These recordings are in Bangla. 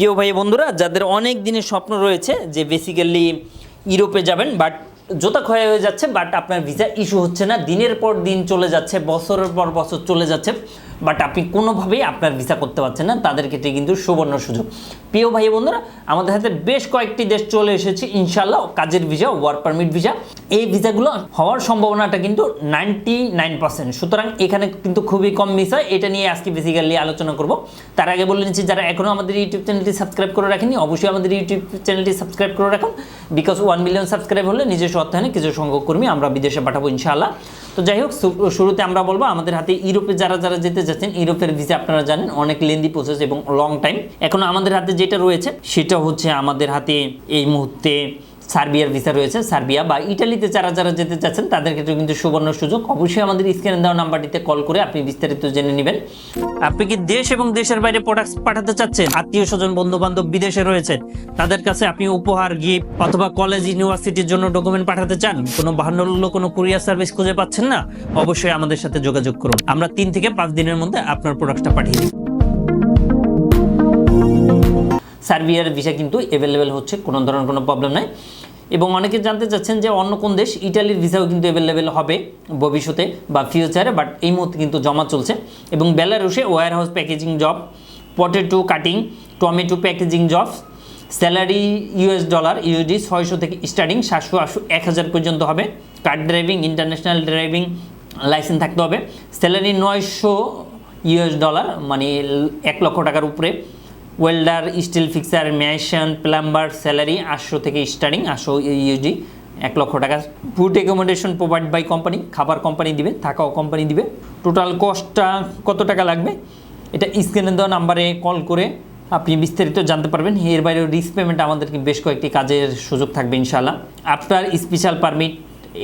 প্রিয় ভাই বন্ধুরা, যাদের অনেক দিনের স্বপ্ন রয়েছে যে বেসিক্যালি ইউরোপে যাবেন বাট জোতা ক্ষয় হয়ে যাচ্ছে বাট আপনার ভিসা ইস্যু হচ্ছে না, দিনের পর দিন চলে যাচ্ছে, বছরের পর বছর চলে যাচ্ছে বাট আপনি কোনোভাবেই আপনার ভিসা করতে পারছেন না, তাদের ক্ষেত্রে কিন্তু সুবর্ণ সুযোগ। প্রিয় ভাই বন্ধুরা, আমাদের হাতে বেশ কয়েকটি দেশ চলে এসেছে ইনশাল্লাহ কাজের ভিসা ওয়ার্ক পারমিট ভিসা এই ভিসাগুলো হওয়ার সম্ভাবনাটা কিন্তু নাইনটি নাইন পার্সেন্ট। সুতরাং এখানে কিন্তু খুবই কম মিস হয়। এটা নিয়ে আজকে বেসিক্যালি আলোচনা করব। তার আগে বলে নিচ্ছি, যারা এখনও আমাদের ইউটিউব চ্যানেলটি সাবস্ক্রাইব করে রাখেনি অবশ্যই আমাদের ইউটিউব চ্যানেলটি সাবস্ক্রাইব করে রাখুন। বিকজ ওয়ান মিলিয়ন সাবস্ক্রাইব হলে নিজস্ব অর্থায়নে কিছু সংখ্যক কর্মী আমরা বিদেশে পাঠাবো, ইনশাআল্লাহ। তো যাই হোক শুরুতে আমরা বলব, আমাদের হাতে ইউরোপে যারা যারা যেতে যাচ্ছেন, ইউরোপের ভিসা আপনারা জানেন, অনেক লেন্দি প্রসেস এবং লং টাইম এখন আমাদের হাতে যেটা রয়েছে, সেটা হচ্ছে আমাদের হাতে এই মুহূর্তে সার্বিয়ার ভিসা রয়েছে, সার্বিয়া বা ইটালিতে যারা যারা যেতে চাচ্ছেন, তাদের ক্ষেত্রে কিন্তু সুবর্ণ সুযোগ। অবশ্যই আমাদের স্ক্রিনে দেওয়া নাম্বারটিতে কল করে আপনি বিস্তারিত জেনে নেবেন। আপনি কি দেশ এবং দেশের বাইরে প্রোডাক্ট পাঠাতে চাচ্ছেন? আত্মীয় স্বজন বন্ধু বান্ধব বিদেশে রয়েছে তাদের কাছে আপনি উপহার গিফট অথবা কলেজ ইউনিভার্সিটির জন্য ডকুমেন্ট পাঠাতে চান? কোনো বাহান্ন কোনো কুরিয়ার সার্ভিস খুঁজে পাচ্ছেন না? অবশ্যই আমাদের সাথে যোগাযোগ করুন। আমরা তিন থেকে পাঁচ দিনের মধ্যে আপনার প্রোডাক্টটা পাঠিয়ে দিই। সার্বিয়ার ভিসা কিন্তু অ্যাভেলেবেল হচ্ছে, কোনো ধরনের কোনো প্রবলেম নাই। এবং অনেকে জানতে চাচ্ছেন যে অন্য কোন দেশ, ইটালির ভিসাও কিন্তু অ্যাভেলেবেল হবে ভবিষ্যতে বা ফিউচারে বাট এই মুহূর্তে কিন্তু জমা চলছে। এবং বেলারুশে warehouse packaging job potato cutting tomato packaging job salary US dollar UD ছয়শো থেকে স্টার্টিং সাতশো আটশো এক হাজার পর্যন্ত হবে। Car driving international driving licence থাকতে হবে। স্যালারি নয়শো ইউএস ডলার মানে এক লক্ষ টাকার উপরে। Welder steel fixer mason plumber salary আটশো থেকে স্টার্টিং আটশো ইউজি এক লক্ষ টাকা। Food accommodation provide by company খাবার কোম্পানি দিবে, থাকাও কোম্পানি দিবে। টোটাল কস্টটা কত টাকা লাগবে? এটা স্ক্রিনে দেওয়া নাম্বারে কল করে আপনি বিস্তারিত জানতে পারবেন। এর বাইরেও রিস্ক পেমেন্ট আমাদেরকে বেশ কয়েকটি কাজের সুযোগ থাকবে ইনশাল্লাহ আফটার স্পেশাল পারমিট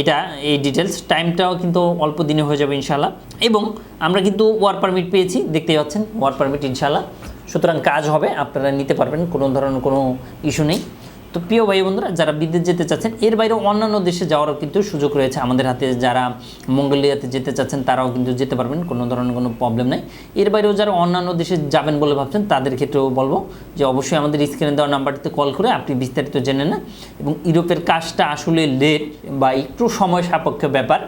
এটা এই ডিটেলস টাইমটাও কিন্তু অল্প দিনে হয়ে যাবে ইনশাল্লাহ এবং আমরা কিন্তু ওয়ার পারমিট পেয়েছি, দেখতেই পাচ্ছেন ওয়ার পারমিট ইনশাল্লাহ সুতরাং কাজ হবে আপনারা নিতে পারবেন কোনো ধরনের কোনো ইস্যু নেই। তো প্রিয় ভাই বন্ধুরা, যারা বিদেশ যেতে চাচ্ছেন, এর বাইরেও অন্যান্য দেশে যাওয়ারও কিন্তু সুযোগ রয়েছে। আমাদের হাতে যারা মঙ্গোলিয়াতে যেতে চাচ্ছেন, তারাও কিন্তু যেতে পারবেন, কোনো ধরনের কোনো প্রবলেম নেই। এর বাইরেও যারা অন্যান্য দেশে যাবেন বলে ভাবছেন, তাদের ক্ষেত্রেও বলব যে অবশ্যই আমাদের স্ক্রিনে দেওয়া নাম্বারটিতে কল করে আপনি বিস্তারিত জেনে নেন। এবং ইউরোপের কাজটা আসলে লেট বা একটু সময় সাপেক্ষ ব্যাপার।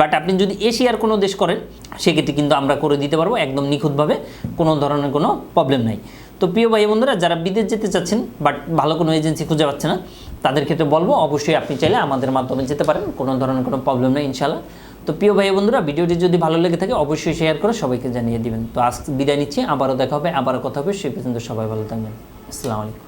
বাট আপনি যদি এশিয়ার কোনো দেশ করেন, সেক্ষেত্রে কিন্তু আমরা করে দিতে পারব, একদম নিখুঁতভাবে, কোনো ধরনের কোনো প্রবলেম নাই। তো প্রিয় ভাই বন্ধুরা, যারা বিদেশ যেতে চাচ্ছেন বাট ভালো কোনো এজেন্সি খুঁজে পাচ্ছে না, তাদের ক্ষেত্রে বলব, অবশ্যই আপনি চাইলে আমাদের মাধ্যমে যেতে পারেন, কোনো ধরনের কোনো প্রবলেম নেই ইনশাল্লাহ তো প্রিয় ভাই বন্ধুরা, ভিডিওটি যদি ভালো লেগে থাকে, অবশ্যই শেয়ার করে সবাইকে জানিয়ে দিবেন। তো আজ বিদায় নিচ্ছি, আবারও দেখা হবে, আবারও কথা হবে, সে পর্যন্ত সবাই ভালো থাকবেন। আসসালামু আলাইকুম।